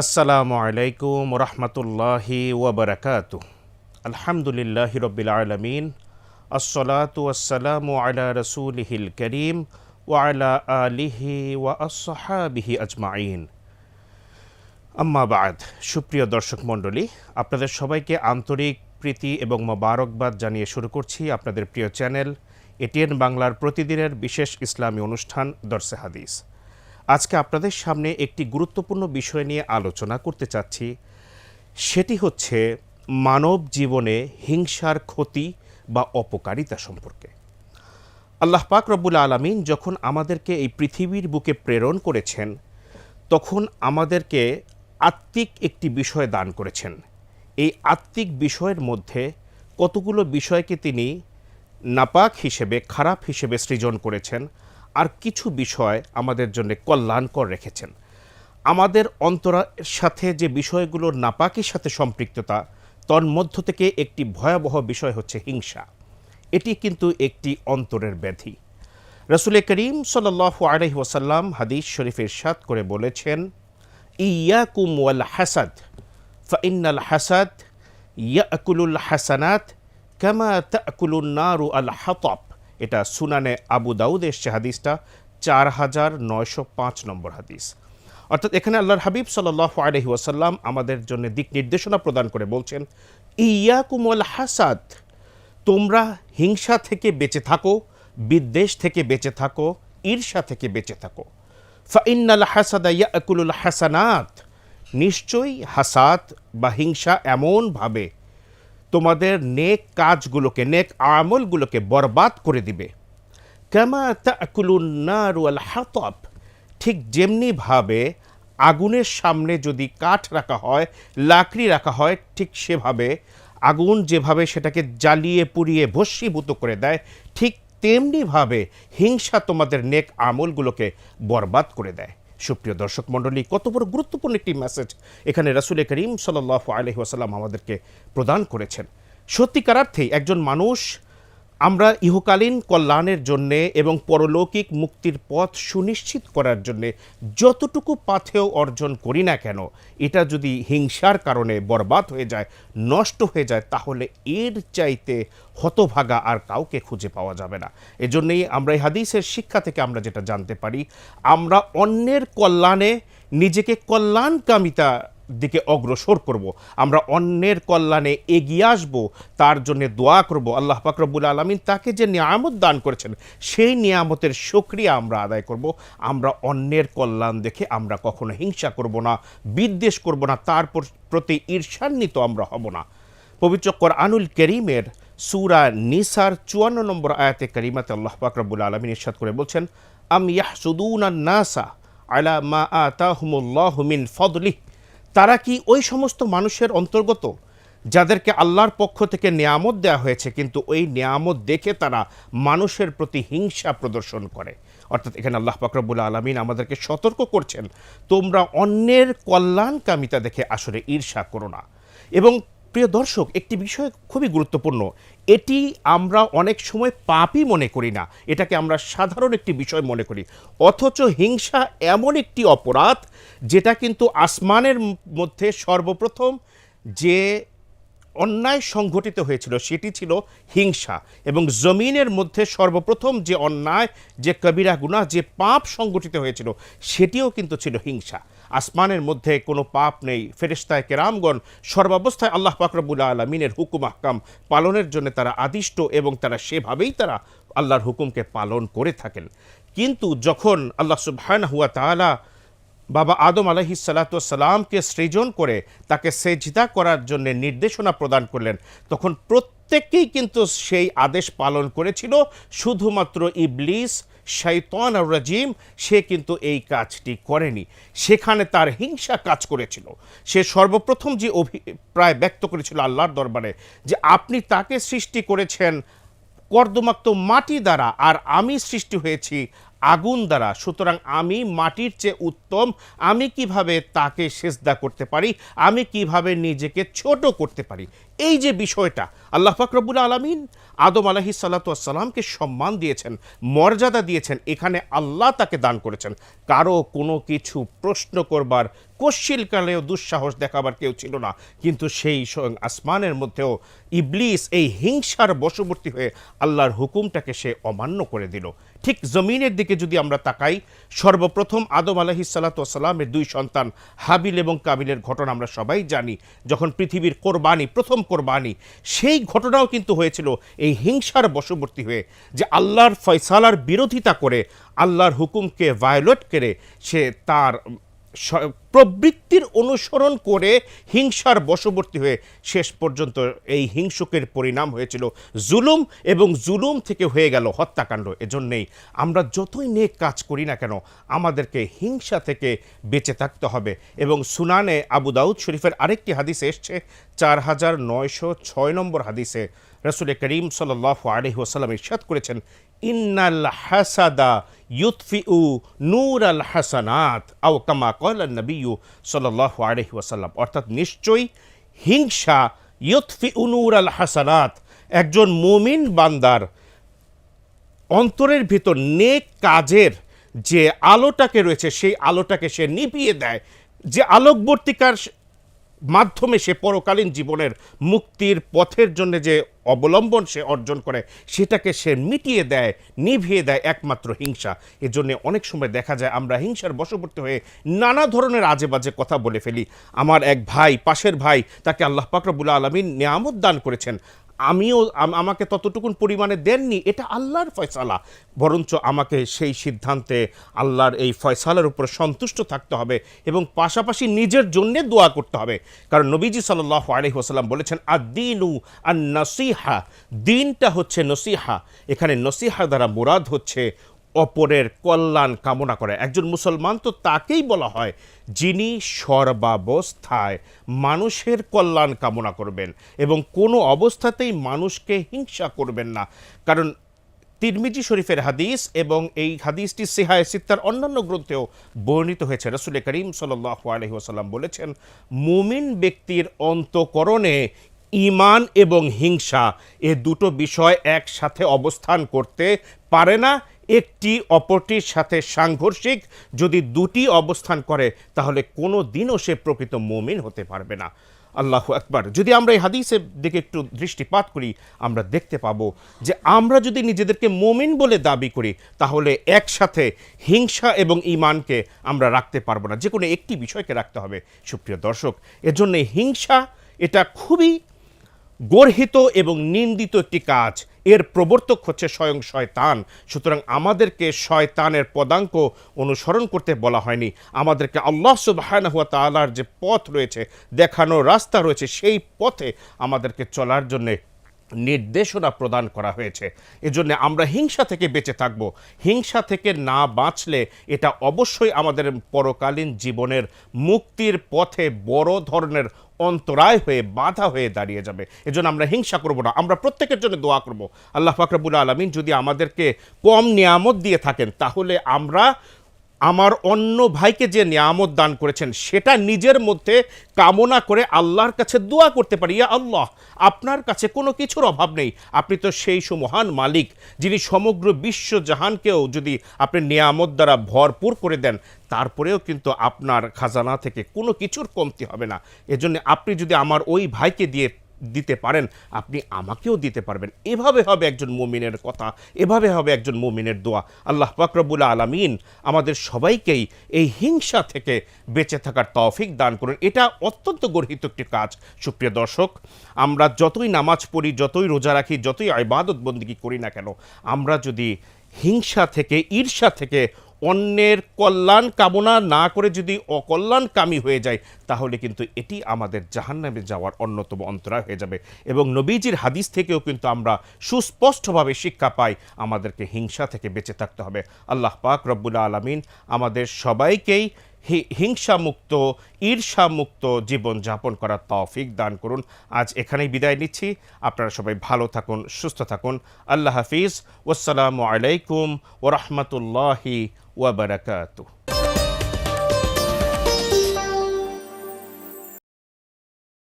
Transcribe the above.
আসসালামু আলাইকুম রহমতুল্লাহি ওবরাকাত। আলহামদুলিল্লাহ রবিল আলমিন। আসসালাতু আসসালামু আলা রসুলিহিল করিম ওয়ালা আলিহি ওয়া আসহাবিহি আজমাইন। আম্মা বাদ, সুপ্রিয় দর্শক মণ্ডলী, আপনাদের সবাইকে আন্তরিক প্রীতি এবং মোবারকবাদ জানিয়ে শুরু করছি আপনাদের প্রিয় চ্যানেল এটিএন বাংলার প্রতিদিনের বিশেষ ইসলামী অনুষ্ঠান দর্শে হাদিস। আজকে আপনাদের সামনে একটি গুরুত্বপূর্ণ বিষয় নিয়ে আলোচনা করতে চাচ্ছি। সেটি হচ্ছে মানব জীবনে হিংসার ক্ষতি বা অপকারিতা সম্পর্কে। আল্লাহ পাক রব্বুল আলমিন যখন আমাদেরকে এই পৃথিবীর বুকে প্রেরণ করেছেন, তখন আমাদেরকে আত্মিক একটি বিষয় দান করেছেন। এই আত্মিক বিষয়ের মধ্যে কতগুলো বিষয়কে তিনি নাপাক হিসেবে, খারাপ হিসেবে সৃজন করেছেন আর কিছু বিষয় আমাদের জন্য কল্যাণকর রেখেছেন। আমাদের অন্তরের সাথে যে বিষয়গুলো নাপাকের সাথে সম্পৃক্ততা তন্মধ্য থেকে একটি ভয়াবহ বিষয় হচ্ছে হিংসা। এটি কিন্তু একটি অন্তরের ব্যাধি। রসুল করিম সাল আলহি ওসাল্লাম হাদিস শরীফের সাত করে বলেছেন, ইয়াকুম ওয়াল হাসাদ ফাইনাল হাসাদ ইয়াকুলুল হাসানাত কামা তাকুলুন নারু আল হাতব। এটা সুনানে আবু দাউদ এসছে হাদিসটা চার হাজার নয়শো পাঁচ নম্বর হাদিস। অর্থাৎ এখানে আল্লাহর হাবিব সাল্লাহ আলহি ওয়াসাল্লাম আমাদের জন্য দিক নির্দেশনা প্রদান করে বলছেন, ইয়াকুমল হাসাদ, তোমরা হিংসা থেকে বেঁচে থাকো, বিদ্বেষ থেকে বেঁচে থাকো, ঈর্ষা থেকে বেঁচে থাকো। ফাইনাল হাসাদা ইয়াকুলুল হাসানাত, নিশ্চয়ই হাসাদ বা হিংসা এমনভাবে তোমাদের নেক কাজগুলোকে, নেক আমলগুলোকে বরবাদ করে দিবে। কামা তাকুলুন নার ওয়াল হাতব। ঠিক যেমনিভাবে আগুনের সামনে যদি কাঠ রাখা হয়, লাকড়ি রাখা হয়, ঠিক সেভাবে আগুন যেভাবে সেটাকে জ্বালিয়ে, পুড়িয়ে, ভস্মীভূত করে দেয়, ঠিক তেমনিভাবে হিংসা তোমাদের নেক আমলগুলোকে বরবাদ করে দেয়। সুপ্রিয় দর্শক মণ্ডলী, কত বড় গুরুত্বপূর্ণ একটি মেসেজ এখানে রাসুল করিম সাল্লাহ আলহি আসাল্লাম আমাদেরকে প্রদান করেছেন। সত্যিকারার্থেই একজন মানুষ আমরা ইহকালীন কল্যাণের জন্যে এবং পরলৌকিক মুক্তির পথ সুনিশ্চিত করার জন্যে যতটুকু পাথেও অর্জন করি না কেন, এটা যদি হিংসার কারণে বরবাদ হয়ে যায়, নষ্ট হয়ে যায়, তাহলে এর চাইতে হতভাগা আর কাউকে খুঁজে পাওয়া যাবে না। এজন্যই আমরা এই হাদিসের শিক্ষা থেকে আমরা যেটা জানতে পারি, আমরা অন্যের কল্যাণে নিজেকে কল্যাণকামিতা দিকে অগ্রসর করব। আমরা অন্যের কল্যাণে এগিয়ে আসব, তার জন্য দোয়া করব। আল্লাহ পাকরবুল আলমিন তাকে যে নিয়ামত দান করেছেন, সেই নিয়ামতের সক্রিয়া আমরা আদায় করব। আমরা অন্যের কল্যাণ দেখে আমরা কখনো হিংসা করব না, বিদ্বেষ করব না, তার প্রতি ঈর্ষান্বিত আমরা হব না। পবিত্র কোরআনুল করিমের সুরা নিসার চুয়ান্ন নম্বর আয়াতে করিমাতে আল্লাহ পাকরবুল আলমিন ইরশাদ করে বলছেন, আম ইয়াহসুদুন নাসা আলা মা আতাহুমুল্লাহ মিন ফদলিহ। তারা কি ওই সমস্ত মানুষের অন্তর্গত, যাদেরকে আল্লাহর পক্ষ থেকে নিয়ামত দেয়া হয়েছে, কিন্তু ওই নিয়ামত দেখে তারা মানুষের প্রতি হিংসা প্রদর্শন করে? অর্থাৎ এখানে আল্লাহ পাকরবুল আলমিন আমাদেরকে সতর্ক করছেন, তোমরা অন্যের কল্যাণকামিতা দেখে আসলে ঈর্ষা করো না। এবং প্রিয় দর্শক, একটি বিষয় খুবই গুরুত্বপূর্ণ। এটি আমরা অনেক সময় পাপই মনে করি না। এটাকে আমরা সাধারণ একটি বিষয় মনে করি। অথচ হিংসা এমন একটি অপরাধ, যেটা কিন্তু আসমানের মধ্যে সর্বপ্রথম যে অন্যায় সংঘটিত হয়েছিল, সেটি ছিল হিংসা এবং জমিনের মধ্যে সর্বপ্রথম যে অন্যায়, যে কবিরা গুণা যে পাপ সংগঠিত হয়েছিল, সেটিও কিন্তু ছিল হিংসা। আসমানের মধ্যে কোনো পাপ নেই। ফেরেস্তায় কেরামগণ সর্বাবস্থায় আল্লাহ পাকরবুল আলমিনের হুকুম, আহকাম পালনের জন্য তারা আদিষ্ট এবং তারা সেভাবেই তারা আল্লাহর হুকুমকে পালন করে থাকেন। কিন্তু যখন আল্লাহ সুবহান হুয়া তালা বাবা আদম আলহি সালাতামকে সৃজন করে তাকে সেজদা করার জন্য নির্দেশনা প্রদান করলেন। তখন প্রত্যেকেই কিন্তু সেই আদেশ পালন করেছিল, শুধুমাত্র ইবলিস শৈতান রাজিম, সে কিন্তু এই কাজটি করেনি। সেখানে তার হিংসা কাজ করেছিল। সে সর্বপ্রথম যে অভিপ্রায় ব্যক্ত করেছিল আল্লাহর দরবারে, যে আপনি তাকে সৃষ্টি করেছেন কর্দমাক্ত মাটি দ্বারা, আর আমি সৃষ্টি হয়েছি আগুন দ্বারা। সুতরাং আমি মাটির চেয়ে উত্তম, আমি কীভাবে তাকে সেজদা করতে পারি, আমি কীভাবে নিজেকে ছোট করতে পারি? এই যে বিষয়টা, আল্লাহ ফাকরবুল আলমিন আদম আলহি সাল্লাতামকে সম্মান দিয়েছেন, মর্যাদা দিয়েছেন, এখানে আল্লাহ তাকে দান করেছেন। কারও কোনো কিছু প্রশ্ন করবার তপস্বীল কালেও দুঃসাহস দেখাবার কেউ ছিল না। কিন্তু সেই স্বয়ং আসমানের মধ্যেও ইবলিস এই হিংসার বশবর্তী হয়ে আল্লাহর হুকুমটাকে সে অমান্য করে দিল। ঠিক জমিনের দিকে যদি আমরা তাকাই, সর্বপ্রথম আদম আলহি সালাতামের দুই সন্তান হাবিল এবং কাবিলের ঘটনা আমরা সবাই জানি। যখন পৃথিবীর কোরবানি প্রথম কোরবানি সেই ঘটনাও কিন্তু হয়েছিল এই হিংসার বশবর্তী হয়ে যে আল্লাহর ফয়সালার বিরোধিতা করে আল্লাহর হুকুমকে ভায়োলেট করে সে তার প্রবৃত্তির অনুসরণ করে হিংসার বশবর্তী হয়ে শেষ পর্যন্ত এই হিংসুকের পরিণাম হয়েছিল জুলুম এবং জুলুম থেকে হয়ে গেল হত্যাকাণ্ড। এজন্যেই আমরা যতই নেক কাজ করি না কেন, আমাদেরকে হিংসা থেকে বেঁচে থাকতে হবে এবং সুনানে আবু দাউদ শরীফের আরেকটি হাদিসে এসছে, চার হাজার নয়শো ছয় নম্বর হাদিসে রসুল করিম সাল আলহি ওসাল্লাম ইরশাদ করেছেন, ইন্নাল হাসাদা ইউতফিউ নূর আল হাসানাত আও কামা কল নবীউ সাল্লাহ আলহি ওসাল্লাম অর্থাৎ নিশ্চয়ই হিংসা ইয়ৎফি উনুর আল হাসানাত, একজন মুমিন বান্দার অন্তরের ভিতর নেক কাজের যে আলোটাকে রয়েছে, সেই আলোটাকে সে নিপিয়ে দেয়। যে আলোকবর্তিকার মাধ্যমে সে পরকালীন জীবনের মুক্তির পথের জন্য যে অবলম্বন সে অর্জন করে, সেটাকে সে মিটিয়ে দেয়, নিভিয়ে দেয় একমাত্র হিংসা। এজন্য অনেক সময় দেখা যায় আমরা হিংসার বশবর্তী হয়ে নানা ধরনের আজে বাজে কথা বলে ফেলি। আমার এক ভাই, পাশের ভাই, তাকে আল্লাহ পাকরবুল আলমিন নিয়ামত দান করেছেন। আমিও আমাকে ততটুকুন পরিমাণে দেননি, এটা আল্লাহর ফয়সালা। বরঞ্চ আমাকে সেই সিদ্ধান্তে আল্লাহর এই ফয়সালার উপর সন্তুষ্ট থাকতে হবে এবং পাশাপাশি নিজের জন্যে দোয়া করতে হবে। কারণ নবীজি সাল্লাহ আলহি ওসাল্লাম বলেছেন আদিনু আর নসিহা দিনটা হচ্ছে নসিহা। এখানে নসিহা দ্বারা মুরাদ হচ্ছে অপরের কল্যাণ কামনা করে। একজন মুসলমান তো তাকেই বলা হয়, যিনি সর্বাবস্থায় মানুষের কল্যাণ কামনা করবেন এবং কোনো অবস্থাতেই মানুষকে হিংসা করবেন না। কারণ তিরমিজি শরীফের হাদিস এবং এই হাদিসটি সিহায় সিত্তার অন্যান্য গ্রন্থেও বর্ণিত হয়েছে। রসুল করিম সাল্লাহ আলহি ওসাল্লাম বলেছেন, মুমিন ব্যক্তির অন্তকরণে ইমান এবং হিংসা এ দুটো বিষয় একসাথে অবস্থান করতে পারে না একটি অপরটির সাথে সাংঘর্ষিক যদি দুটি অবস্থান করে, তাহলে কোনো দিনও সে প্রকৃত মুমিন হতে পারবে না। আল্লাহ আকবার। যদি আমরা এই হাদিসের দিকে একটু দৃষ্টিপাত করি, আমরা দেখতে পাবো যে আমরা যদি নিজেদেরকে মোমিন বলে দাবি করি, তাহলে একসাথে হিংসা এবং ইমানকে আমরা রাখতে পারব না। যে কোনো একটি বিষয়কে রাখতে হবে। সুপ্রিয় দর্শক, এজন্য হিংসা এটা খুবই গর্হিত এবং নিন্দিত একটি কাজ। এর প্রবর্তক হচ্ছে স্বয়ং শয়তান। সুতরাং আমাদেরকে শয়তানের পদাঙ্ক অনুসরণ করতে বলা হয়নি। আমাদেরকে আল্লাহ সুবাহান হুয়া তালার যে পথ রয়েছে, দেখানো রাস্তা রয়েছে, সেই পথে আমাদেরকে চলার জন্যে নির্দেশনা প্রদান করা হয়েছে। এজন্য আমরা হিংসা থেকে বেঁচে থাকব। হিংসা থেকে না বাঁচলে এটা অবশ্যই আমাদের পরকালীন জীবনের মুক্তির পথে বড় ধরনের অন্তরায় হয়ে, বাধা হয়ে দাঁড়িয়ে যাবে। এজন্য আমরা হিংসা করব না। আমরা প্রত্যেকের জন্য দোয়া করব। আল্লাহ ফাকরাবুল আলমিন যদি আমাদেরকে কম নিয়ামত দিয়ে থাকেন, তাহলে আমরা আমার অন্য ভাইকে যে নিয়ামত দান করেছেন, সেটা নিজের মধ্যে কামনা করে আল্লাহর কাছে দোয়া করতে পারি। ইয়া আল্লাহ, আপনার কাছে কোনো কিছুর অভাব নেই। আপনি তো সেই সুমহান মালিক যিনি সমগ্র বিশ্ব জাহানকেও যদি আপনি নিয়ামত দ্বারা ভরপুর করে দেন, তারপরেও কিন্তু আপনার খাজানা থেকে কোনো কিছুর কমতি হবে না। এজন্য আপনি যদি আমার ওই ভাইকে দিয়ে দিতে পারেন, আপনি আমাকেও দিতে পারবেন। এভাবে হবে একজন মুমিনের কথা, এভাবে হবে একজন মুমিনের দোয়া। আল্লাহ পাকরবুল আলমিন আমাদের সবাইকেই এই হিংসা থেকে বেঁচে থাকার তৌফিক দান করুন। এটা অত্যন্ত গর্হিত একটি কাজ। সুপ্রিয় দর্শক, আমরা যতই নামাজ পড়ি, যতই রোজা রাখি, যতই ইবাদত বন্দিগি করি না কেন, আমরা যদি হিংসা থেকে, ঈর্ষা থেকে অন্যের কল্যাণ কামনা না করে যদি অকল্যাণকামী হয়ে যায়, তাহলে কিন্তু এটি আমাদের জাহান্নামে যাওয়ার অন্যতম অন্তরায় হয়ে যাবে। এবং নবীজির হাদিস থেকেও কিন্তু আমরা সুস্পষ্টভাবে শিক্ষা পাই, আমাদেরকে হিংসা থেকে বেঁচে থাকতে হবে। আল্লাহ পাক রব্বুল আলমিন আমাদের সবাইকেই হিংসামুক্ত, ঈর্ষামুক্ত জীবনযাপন করার তৌফিক দান করুন। আজ এখানেই বিদায় নিচ্ছি। আপনারা সবাই ভালো থাকুন, সুস্থ থাকুন। আল্লাহ হাফিজ। ওসালামু আলাইকুম ওরহমতুল্লাহি ওয়াবারাকাতুহ